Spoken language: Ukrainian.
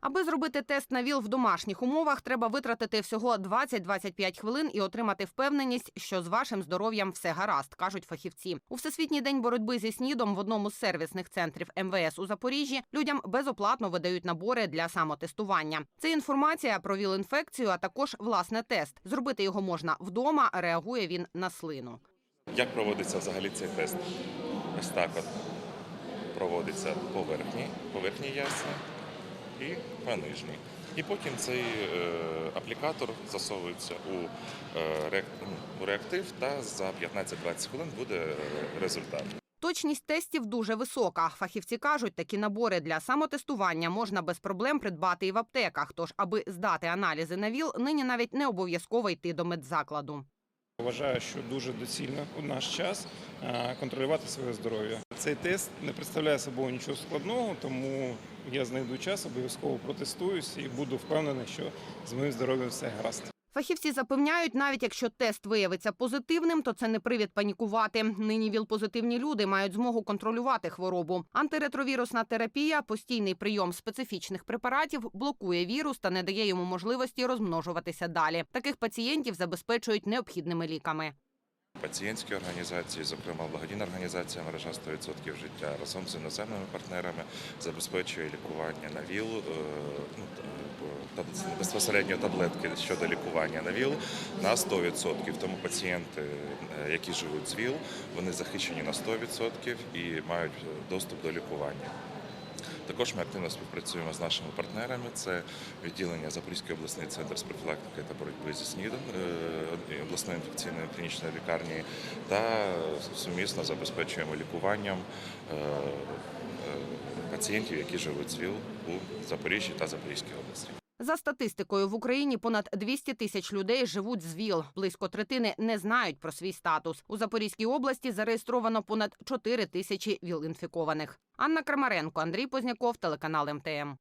Аби зробити тест на ВІЛ в домашніх умовах, треба витратити всього 20-25 хвилин і отримати впевненість, що з вашим здоров'ям все гаразд, кажуть фахівці. У всесвітній день боротьби зі снідом в одному з сервісних центрів МВС у Запоріжжі людям безоплатно видають набори для самотестування. Це інформація про ВІЛ-інфекцію, а також власне тест. Зробити його можна вдома. Реагує він на слину. Як проводиться взагалі цей тест? Ось так от проводиться по верхній, по ясні і нижній. І потім цей е, аплікатор засовується у, е, ну, у реактив, та за 15-20 хвилин буде е, результат. Точність тестів дуже висока. Фахівці кажуть, такі набори для самотестування можна без проблем придбати і в аптеках. Тож, аби здати аналізи на ВІЛ, нині навіть не обов'язково йти до медзакладу. Вважаю, що дуже доцільно у наш час е, контролювати своє здоров'я. Цей тест не представляє собою нічого складного, тому я знайду час, обов'язково протестуюсь і буду впевнений, що з моїм здоров'ям все гаразд. Фахівці запевняють, навіть якщо тест виявиться позитивним, то це не привід панікувати. Нині ВІЛ-позитивні люди мають змогу контролювати хворобу. Антиретровірусна терапія, постійний прийом специфічних препаратів блокує вірус та не дає йому можливості розмножуватися далі. Таких пацієнтів забезпечують необхідними ліками. Пацієнтські організації, зокрема благодійна організація мережа 100% життя, разом з іноземними партнерами забезпечує лікування на ВІЛ, е, ну, безпосередньо таблетки щодо лікування на ВІЛ на 100%. Тому пацієнти, е, які живуть з ВІЛ, вони захищені на 100% і мають доступ до лікування. Також ми активно співпрацюємо з нашими партнерами. Це відділення Запорізький обласний центр з профілактики та боротьби зі СНІДом е, обласної інфекційної клінічної лікарні та сумісно забезпечуємо лікуванням е, е, пацієнтів, які живуть з ВІЛ у Запоріжжі та Запорізькій області. За статистикою в Україні понад 200 тисяч людей живуть з ВІЛ. Близько третини не знають про свій статус. У Запорізькій області зареєстровано понад 4 тисячі ВІЛ-інфікованих. Анна Крамаренко, Андрій Позняков, телеканал МТМ.